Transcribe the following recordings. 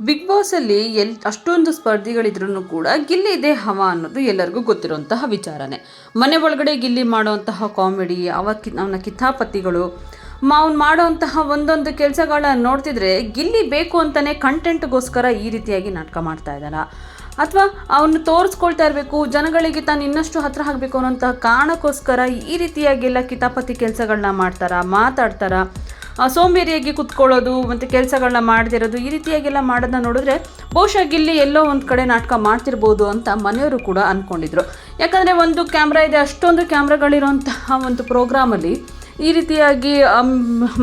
Big ಬಾಸಲ್ಲಿ L ಅಷ್ಟೊಂದು ಸ್ಪರ್ಧಿಗಳಿದ್ರೂ ಕೂಡ ಗಿಲ್ಲಿ ಇದೆ ಹವ ಅನ್ನೋದು ಎಲ್ಲರಿಗೂ ಗೊತ್ತಿರುವಂತಹ ವಿಚಾರನೇ. ಮನೆ ಒಳಗಡೆ ಗಿಲ್ಲಿ ಮಾಡುವಂತಹ ಕಾಮಿಡಿ, ಅವ ಕಿ ಅವನ ಕಿತಾಪತಿಗಳು ಅವ್ನು ಮಾಡುವಂತಹ ಒಂದೊಂದು ಕೆಲಸಗಳನ್ನ ನೋಡ್ತಿದ್ರೆ ಗಿಲ್ಲಿ ಬೇಕು ಅಂತಲೇ ಕಂಟೆಂಟ್ಗೋಸ್ಕರ ಈ ರೀತಿಯಾಗಿ ನಾಟಕ ಮಾಡ್ತಾ ಇದ್ದಾರಾ ಅಥವಾ ಅವನು ತೋರಿಸ್ಕೊಳ್ತಾ ಇರಬೇಕು, ಜನಗಳಿಗೆ ತಾನು ಇನ್ನಷ್ಟು ಹತ್ರ ಆಗಬೇಕು ಅನ್ನೋಂತಹ ಕಾರಣಕ್ಕೋಸ್ಕರ ಈ ರೀತಿಯಾಗೆಲ್ಲ ಕಿತಾಪತಿ ಕೆಲಸಗಳನ್ನ ಮಾಡ್ತಾರಾ, ಮಾತಾಡ್ತಾರಾ ಸೋಂಬೇರಿಯಾಗಿ ಕುತ್ಕೊಳ್ಳೋದು ಮತ್ತು ಕೆಲಸಗಳನ್ನ ಮಾಡದಿರೋದು ಈ ರೀತಿಯಾಗೆಲ್ಲ ಮಾಡೋದನ್ನ ನೋಡಿದ್ರೆ ಬಹುಶಃ ಗಿಲ್ಲಿ ಎಲ್ಲೋ ಒಂದು ಕಡೆ ನಾಟಕ ಮಾಡ್ತಿರ್ಬೋದು ಅಂತ ಮನೆಯವರು ಕೂಡ ಅಂದ್ಕೊಂಡಿದ್ರು ಯಾಕಂದರೆ ಒಂದು ಕ್ಯಾಮ್ರಾ ಇದೆ, ಅಷ್ಟೊಂದು ಕ್ಯಾಮ್ರಾಗಳಿರೋಂತಹ ಒಂದು ಪ್ರೋಗ್ರಾಮಲ್ಲಿ ಈ ರೀತಿಯಾಗಿ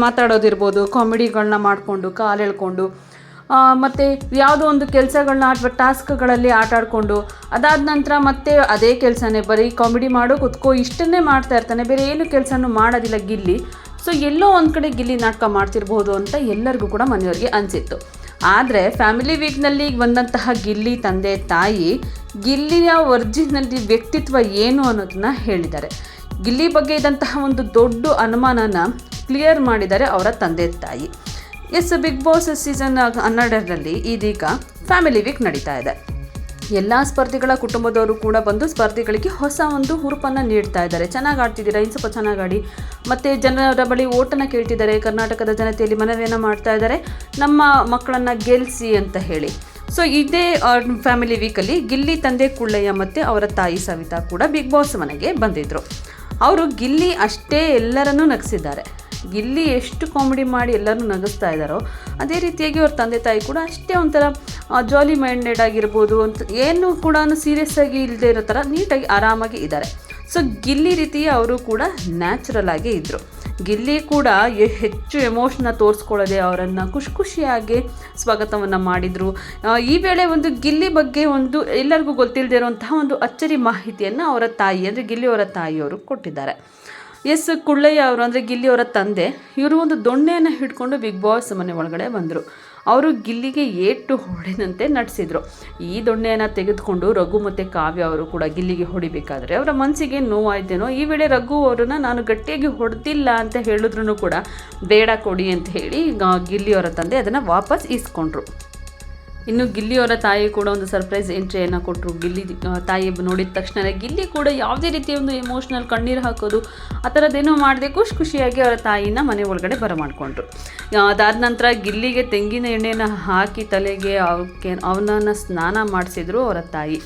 ಮಾತಾಡೋದಿರ್ಬೋದು ಕಾಮಿಡಿಗಳನ್ನ ಮಾಡಿಕೊಂಡು, ಕಾಲು ಎಳ್ಕೊಂಡು ಮತ್ತು ಯಾವುದೋ ಒಂದು ಕೆಲಸಗಳನ್ನ ಅಥವಾ ಟಾಸ್ಕ್ಗಳಲ್ಲಿ ಆಟಾಡಿಕೊಂಡು ಅದಾದ ನಂತರ ಮತ್ತೆ ಅದೇ ಕೆಲಸನೇ ಬರೀ ಕಾಮಿಡಿ ಮಾಡೋ ಕುತ್ಕೋ ಇಷ್ಟನ್ನೇ ಮಾಡ್ತಾ ಇರ್ತಾನೆ, ಬೇರೆ ಏನು ಕೆಲಸನೂ ಮಾಡೋದಿಲ್ಲ ಗಿಲ್ಲಿ. ಸೊ ಎಲ್ಲೋ ಒಂದು ಕಡೆ ಗಿಲ್ಲಿ ನಾಟಕ ಮಾಡ್ತಿರ್ಬೋದು ಅಂತ ಎಲ್ಲರಿಗೂ ಕೂಡ ಮನೆಯವ್ರಿಗೆ ಅನಿಸಿತ್ತು. ಆದರೆ ಫ್ಯಾಮಿಲಿ ವೀಕ್ನಲ್ಲಿ ಬಂದಂತಹ ಗಿಲ್ಲಿ ತಂದೆ ತಾಯಿ, ಗಿಲ್ಲಿಯ ಒರ್ಜಿನಲ್ಲಿ ವ್ಯಕ್ತಿತ್ವ ಏನು ಅನ್ನೋದನ್ನ ಹೇಳಿದ್ದಾರೆ. ಗಿಲ್ಲಿ ಬಗ್ಗೆ ಇದ್ದಂತಹ ಒಂದು ದೊಡ್ಡ ಅನುಮಾನನ ಕ್ಲಿಯರ್ ಮಾಡಿದ್ದಾರೆ ಅವರ ತಂದೆ ತಾಯಿ. ಎಸ್ ಬಿಗ್ ಬಾಸ್ ಸೀಸನ್ ಹನ್ನೆರಡರಲ್ಲಿ ಇದೀಗ ಫ್ಯಾಮಿಲಿ ವೀಕ್ ನಡೀತಾ ಇದೆ. ಎಲ್ಲ ಸ್ಪರ್ಧಿಗಳ ಕುಟುಂಬದವರು ಕೂಡ ಬಂದು ಸ್ಪರ್ಧಿಗಳಿಗೆ ಹೊಸ ಒಂದು ಹುರುಪನ್ನು ನೀಡ್ತಾ ಇದ್ದಾರೆ. ಚೆನ್ನಾಗಿ ಆಡ್ತಿದ್ದೀರಾ? ಇನ್ನು ಚೆನ್ನಾಗಿ ಆಡಿ. ಮತ್ತು ಜನರ ಬಳಿ ಓಟನ್ನು ಕೇಳ್ತಿದ್ದಾರೆ. ಕರ್ನಾಟಕದ ಜನತೆಯಲ್ಲಿ ಮನವಿಯನ್ನು ಮಾಡ್ತಾ ಇದ್ದಾರೆ. ನಮ್ಮ ಮಕ್ಕಳನ್ನು ಗೆಲ್ಲಿಸಿ ಅಂತ ಹೇಳಿ. ಸೊ ಇದೇ ಫ್ಯಾಮಿಲಿ ವೀಕಲ್ಲಿ ಗಿಲ್ಲಿ ತಂದೆ ಕುಳ್ಳಯ್ಯ ಮತ್ತು ಅವರ ತಾಯಿ ಸವಿತಾ ಕೂಡ ಬಿಗ್ ಬಾಸ್ ಮನೆಗೆ ಬಂದಿದ್ದರು ಅವರು ಗಿಲ್ಲಿ ಅಷ್ಟೇ ಎಲ್ಲರನ್ನೂ ನಗಿಸಿದ್ದಾರೆ. ಗಿಲ್ಲಿ ಎಷ್ಟು ಕಾಮಿಡಿ ಮಾಡಿ ಎಲ್ಲರೂ ನಗಿಸ್ತಾ ಇದ್ದಾರೋ, ಅದೇ ರೀತಿಯಾಗಿ ಅವ್ರ ತಂದೆ ತಾಯಿ ಕೂಡ ಅಷ್ಟೇ ಒಂಥರ ಜಾಲಿ ಮೈಂಡೆಡ್ ಆಗಿರ್ಬೋದು ಅಂತ ಏನು ಕೂಡ ಸೀರಿಯಸ್ ಆಗಿ ಇಲ್ಲದೆ ಇರೋ ಥರ ನೀಟಾಗಿ ಆರಾಮಾಗಿ ಇದ್ದಾರೆ. ಸೊ ಗಿಲ್ಲಿ ರೀತಿ ಅವರು ಕೂಡ ನ್ಯಾಚುರಲ್ ಆಗಿ ಇದ್ದರು ಗಿಲ್ಲಿ ಕೂಡ ಹೆಚ್ಚು ಎಮೋಷನ್ನ ತೋರಿಸ್ಕೊಳ್ಳದೆ ಅವರನ್ನು ಖುಷಿ ಖುಷಿಯಾಗಿ ಸ್ವಾಗತವನ್ನು ಮಾಡಿದರು. ಈ ವೇಳೆ ಒಂದು ಗಿಲ್ಲಿ ಬಗ್ಗೆ ಒಂದು ಎಲ್ಲರಿಗೂ ಗೊತ್ತಿಲ್ಲದೆ ಇರುವಂತಹ ಒಂದು ಅಚ್ಚರಿ ಮಾಹಿತಿಯನ್ನು ಅವರ ತಾಯಿ, ಅಂದರೆ ಗಿಲ್ಲಿ ಅವರ ತಾಯಿಯವರು ಕೊಟ್ಟಿದ್ದಾರೆ. ಎಸ್ ಕುಳ್ಳಯ್ಯ ಅವರು, ಅಂದರೆ ಗಿಲ್ಲಿ ಅವರ ತಂದೆ, ಇವರು ಒಂದು ದೊಣ್ಣೆಯನ್ನು ಹಿಡ್ಕೊಂಡು ಬಿಗ್ ಬಾಸ್ ಮನೆ ಒಳಗಡೆ ಬಂದರು. ಅವರು ಗಿಲ್ಲಿಗೆ ಏಟು ಹೊಡೆದಂತೆ ನಟಿಸಿದರು ಈ ದೊಣ್ಣೆಯನ್ನು ತೆಗೆದುಕೊಂಡು ರಘು ಮತ್ತು ಕಾವ್ಯ ಅವರು ಕೂಡ ಗಿಲ್ಲಿಗೆ ಹೊಡಿಬೇಕಾದ್ರೆ ಅವರ ಮನಸ್ಸಿಗೆ ನೋವಾಯ್ತೇನೋ. ಈ ವೇಳೆ ರಘು ಅವರನ್ನು, ನಾನು ಗಟ್ಟಿಯಾಗಿ ಹೊಡೆದಿಲ್ಲ ಅಂತ ಹೇಳಿದ್ರು ಕೂಡ ಬೇಡ ಕೊಡಿ ಅಂತ ಹೇಳಿ ಗಿಲ್ಲಿ ಅವರ ತಂದೆ ಅದನ್ನು ವಾಪಸ್ ಇಸ್ಕೊಂಡ್ರು ಇನ್ನು ಗಿಲ್ಲಿಯವರ ತಾಯಿ ಕೂಡ ಒಂದು ಸರ್ಪ್ರೈಸ್ ಎಂಟ್ರಿಯನ್ನು ಕೊಟ್ಟರು ಗಿಲ್ಲಿ ತಾಯಿ ನೋಡಿದ ತಕ್ಷಣ ಗಿಲ್ಲಿ ಕೂಡ ಯಾವುದೇ ರೀತಿಯ ಒಂದು ಎಮೋಷ್ನಲ್ ಕಣ್ಣೀರು ಹಾಕೋದು, ಆ ಥರದ್ದೇನೋ ಮಾಡದೆ ಖುಷಿ ಖುಷಿಯಾಗಿ ಅವರ ತಾಯಿನ ಮನೆ ಒಳಗಡೆ ಬರಮಾಡ್ಕೊಂಡ್ರು ಅದಾದ ನಂತರ ಗಿಲ್ಲಿಗೆ ತೆಂಗಿನ ಎಣ್ಣೆನ ಹಾಕಿ ತಲೆಗೆ ಅವಕ್ಕೆ, ಅವನನ್ನು ಸ್ನಾನ ಮಾಡಿಸಿದ್ರು ಅವರ ತಾಯಿ.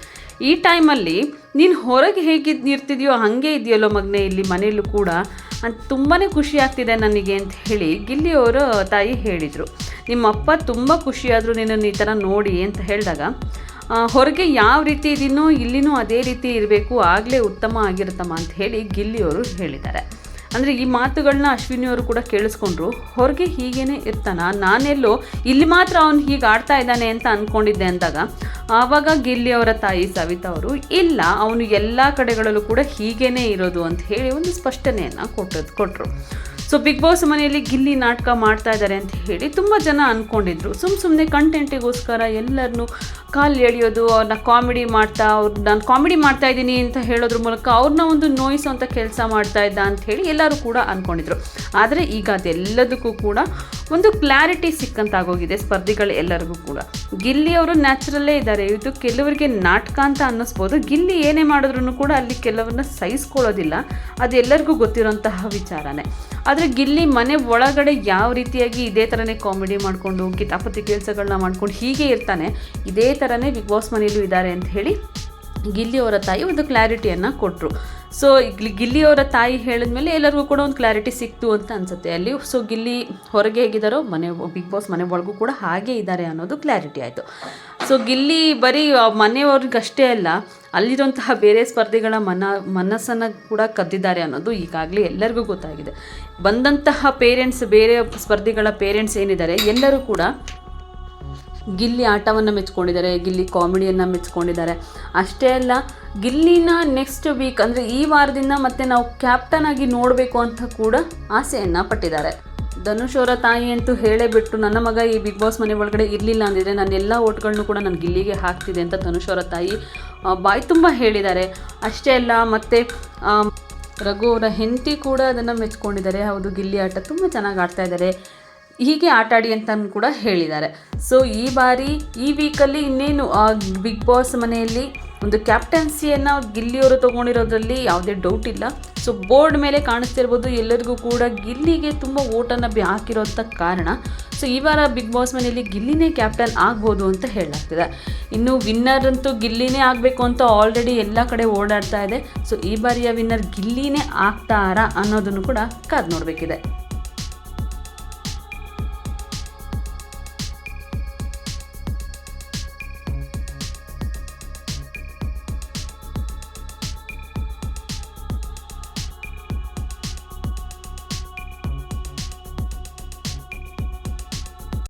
ಈ ಟೈಮಲ್ಲಿ ನೀನು ಹೊರಗೆ ಹೇಗಿದ್ದು ಇರ್ತಿದೆಯೋ ಹಾಗೆ ಇದೆಯಲ್ಲೋ ಮಗನೇ, ಇಲ್ಲಿ ಮನೆಯಲ್ಲೂ ಕೂಡ. ಅಂತ ತುಂಬಾ ಖುಷಿ ಆಗ್ತಿದೆ ನನಗೆ ಅಂತ ಹೇಳಿ ಗಿಲ್ಲಿಯವರು ತಾಯಿ ಹೇಳಿದರು. ನಿಮ್ಮ ಅಪ್ಪ ತುಂಬ ಖುಷಿಯಾದರು ನಿನ್ನನ್ನು ಈ ಥರ ನೋಡಿ ಅಂತ ಹೇಳಿದಾಗ ಹೊರಗೆ ಯಾವ ರೀತಿ ಇದೀನೋ ಇಲ್ಲಿನೂ ಅದೇ ರೀತಿ ಇರಬೇಕು, ಆಗಲೇ ಉತ್ತಮ ಆಗಿರುತ್ತಮ್ಮ ಅಂತ ಹೇಳಿ ಗಿಲ್ಲಿಯವರು ಹೇಳಿದ್ದಾರೆ. ಅಂದರೆ ಈ ಮಾತುಗಳನ್ನ ಅಶ್ವಿನಿಯವರು ಕೂಡ ಕೇಳಿಸ್ಕೊಂಡ್ರು, ಹೊರಗೆ ಹೀಗೇನೆ ಇರ್ತಾನ? ನಾನೆಲ್ಲೋ ಇಲ್ಲಿ ಮಾತ್ರ ಅವನು ಹೀಗೆ ಆಡ್ತಾ ಇದ್ದಾನೆ ಅಂತ ಅಂದ್ಕೊಂಡಿದ್ದೆ ಅಂದಾಗ, ಆವಾಗ ಗಿಲ್ಲಿ ಅವರ ತಾಯಿ ಸವಿತಾ ಅವರು, ಇಲ್ಲ, ಅವನು ಎಲ್ಲ ಕಡೆಗಳಲ್ಲೂ ಕೂಡ ಹೀಗೇನೆ ಇರೋದು ಅಂತ ಹೇಳಿ ಒಂದು ಸ್ಪಷ್ಟನೆಯನ್ನು ಕೊಟ್ಟದ್ದು ಕೊಟ್ಟರು ಸೊ ಬಿಗ್ ಬಾಸ್ ಮನೆಯಲ್ಲಿ ಗಿಲ್ಲಿ ನಾಟಕ ಮಾಡ್ತಾ ಇದ್ದಾರೆ ಅಂತ ಹೇಳಿ ತುಂಬ ಜನ ಅಂದ್ಕೊಂಡಿದ್ರು ಸುಮ್ಮ ಸುಮ್ಮನೆ ಕಂಟೆಂಟಿಗೋಸ್ಕರ ಎಲ್ಲರನ್ನೂ ಕಾಲು ಎಳೆಯೋದು ಅವ್ರನ್ನ ಕಾಮಿಡಿ ಮಾಡ್ತಾ, ಅವ್ರು, ನಾನು ಕಾಮಿಡಿ ಮಾಡ್ತಾ ಇದ್ದೀನಿ ಅಂತ ಹೇಳೋದ್ರ ಮೂಲಕ ಅವ್ರನ್ನ ಒಂದು ನೋಯಿಸುವಂಥ ಕೆಲಸ ಮಾಡ್ತಾ ಇದ್ದ ಅಂತ ಹೇಳಿ ಎಲ್ಲರೂ ಕೂಡ ಅಂದ್ಕೊಂಡಿದ್ರು ಆದರೆ ಈಗ ಅದೆಲ್ಲದಕ್ಕೂ ಕೂಡ ಒಂದು ಕ್ಲಾರಿಟಿ ಸಿಕ್ಕಂತಾಗೋಗಿದೆ ಸ್ಪರ್ಧಿಗಳು ಎಲ್ಲರಿಗೂ ಕೂಡ. ಗಿಲ್ಲಿ ಅವರು ನ್ಯಾಚುರಲ್ಲೇ ಇದ್ದಾರೆ. ಇದು ಕೆಲವರಿಗೆ ನಾಟಕ ಅಂತ ಅನ್ನಿಸ್ಬೋದು. ಗಿಲ್ಲಿ ಏನೇ ಮಾಡಿದ್ರು ಕೂಡ ಅಲ್ಲಿ ಕೆಲವನ್ನ ಸಹಿಸ್ಕೊಳ್ಳೋದಿಲ್ಲ. ಅದು ಎಲ್ಲರಿಗೂ ಗೊತ್ತಿರೋಂತಹ ವಿಚಾರನೇ. ಆದರೆ ಗಿಲ್ಲಿ ಮನೆ ಒಳಗಡೆ ಯಾವ ರೀತಿಯಾಗಿ ಇದೇ ಥರನೇ ಕಾಮಿಡಿ ಮಾಡಿಕೊಂಡು, ಕಿತಾಪತಿ ಕೆಲಸಗಳನ್ನ ಮಾಡ್ಕೊಂಡು ಹೀಗೆ ಇರ್ತಾನೆ. ಇದೇ ಥರನೇ ಬಿಗ್ ಬಾಸ್ ಮನೆಯಲ್ಲೂ ಇದ್ದಾರೆ ಅಂತ ಹೇಳಿ ಗಿಲ್ಲಿ ಅವರ ತಾಯಿ ಒಂದು ಕ್ಲಾರಿಟಿಯನ್ನು ಕೊಟ್ಟರು ಸೊ ಗಿಲ್ಲಿ ಅವರ ತಾಯಿ ಹೇಳಿದ್ಮೇಲೆ ಎಲ್ಲರಿಗೂ ಕೂಡ ಒಂದು ಕ್ಲಾರಿಟಿ ಸಿಕ್ತು ಅಂತ ಅನಿಸುತ್ತೆ. ಅಲ್ಲಿ ಸೊ ಗಿಲ್ಲಿ ಹೊರಗೆ ಹೇಗಿದ್ದಾರೋ, ಮನೆ ಬಿಗ್ ಬಾಸ್ ಮನೆ ಒಳಗೂ ಕೂಡ ಹಾಗೆ ಇದ್ದಾರೆ ಅನ್ನೋದು ಕ್ಲಾರಿಟಿ ಆಯಿತು. ಸೊ ಗಿಲ್ಲಿ ಬರೀ ಮನೆಯವ್ರಿಗಷ್ಟೇ ಅಲ್ಲ, ಅಲ್ಲಿರುವಂತಹ ಬೇರೆ ಸ್ಪರ್ಧಿಗಳ ಮನ, ಮನಸ್ಸನ್ನು ಕೂಡ ಕದ್ದಿದ್ದಾರೆ ಅನ್ನೋದು ಈಗಾಗಲೇ ಎಲ್ಲರಿಗೂ ಗೊತ್ತಾಗಿದೆ. ಬಂದಂತಹ ಪೇರೆಂಟ್ಸ್ ಬೇರೆ ಸ್ಪರ್ಧಿಗಳ ಪೇರೆಂಟ್ಸ್ ಏನಿದ್ದಾರೆ, ಎಲ್ಲರೂ ಕೂಡ ಗಿಲ್ಲಿ ಆಟವನ್ನು ಮೆಚ್ಕೊಂಡಿದ್ದಾರೆ, ಗಿಲ್ಲಿ ಕಾಮಿಡಿಯನ್ನು ಮೆಚ್ಕೊಂಡಿದ್ದಾರೆ. ಅಷ್ಟೇ ಅಲ್ಲ, ಗಿಲ್ಲಿನ ನೆಕ್ಸ್ಟ್ ವೀಕ್ ಅಂದರೆ ಈ ವಾರದಿಂದ ಮತ್ತೆ ನಾವು ಕ್ಯಾಪ್ಟನ್ ಆಗಿ ನೋಡಬೇಕು ಅಂತ ಕೂಡ ಆಸೆಯನ್ನು ಪಟ್ಟಿದ್ದಾರೆ. ಧನುಷ್ ಅವರ ತಾಯಿ ಅಂತೂ ಹೇಳೇ ಬಿಟ್ಟು, ನನ್ನ ಮಗ ಈ ಬಿಗ್ ಬಾಸ್ ಮನೆ ಒಳಗಡೆ ಇರಲಿಲ್ಲ ಅಂದಿದ್ರೆ ನನ್ನ ಎಲ್ಲ ಓಟ್ಗಳನ್ನೂ ಕೂಡ ನಾನು ಗಿಲ್ಲಿಗೆ ಹಾಕ್ತಿದೆ ಅಂತ ಧನುಷ್ ಅವರ ತಾಯಿ ಬಾಯಿ ತುಂಬ ಹೇಳಿದ್ದಾರೆ. ಅಷ್ಟೇ ಅಲ್ಲ, ಮತ್ತು ರಘು ಅವರ ಹೆಂಡತಿ ಕೂಡ ಅದನ್ನು ಮೆಚ್ಕೊಂಡಿದ್ದಾರೆ. ಹೌದು, ಗಿಲ್ಲಿ ಆಟ ತುಂಬ ಚೆನ್ನಾಗಿ ಆಡ್ತಾ ಇದ್ದಾರೆ. ಹೀಗೆ ಆಟಾಡಿ ಅಂತ ಕೂಡ ಹೇಳಿದ್ದಾರೆ. ಸೊ ಈ ಬಾರಿ ಈ ವೀಕಲ್ಲಿ ಇನ್ನೇನು ಬಿಗ್ ಬಾಸ್ ಮನೆಯಲ್ಲಿ ಒಂದು ಕ್ಯಾಪ್ಟನ್ಸಿಯನ್ನು ಗಿಲ್ಲಿಯವರು ತೊಗೊಂಡಿರೋದ್ರಲ್ಲಿ ಯಾವುದೇ ಡೌಟ್ ಇಲ್ಲ. ಸೊ ಬೋರ್ಡ್ ಮೇಲೆ ಕಾಣಿಸ್ತಿರ್ಬೋದು ಎಲ್ಲರಿಗೂ ಕೂಡ ಗಿಲ್ಲಿಗೆ ತುಂಬ ಓಟನ್ನು ಹಾಕಿರೋಂಥ ಕಾರಣ. ಸೊ ಈ ವಾರ ಬಿಗ್ ಬಾಸ್ ಮನೆಯಲ್ಲಿ ಗಿಲ್ಲಿನೇ ಕ್ಯಾಪ್ಟನ್ ಆಗ್ಬೋದು ಅಂತ ಹೇಳಲಾಗ್ತಿದೆ. ಇನ್ನು ವಿನ್ನರ್ ಅಂತೂ ಗಿಲ್ಲಿನೇ ಆಗಬೇಕು ಅಂತ ಆಲ್ರೆಡಿ ಎಲ್ಲ ಕಡೆ ಓಡಾಡ್ತಾ ಇದೆ. ಸೊ ಈ ಬಾರಿಯ ವಿನ್ನರ್ ಗಿಲ್ಲಿನೇ ಆಗ್ತಾರಾ ಅನ್ನೋದನ್ನು ಕೂಡ ಕಾದು ನೋಡಬೇಕಿದೆ.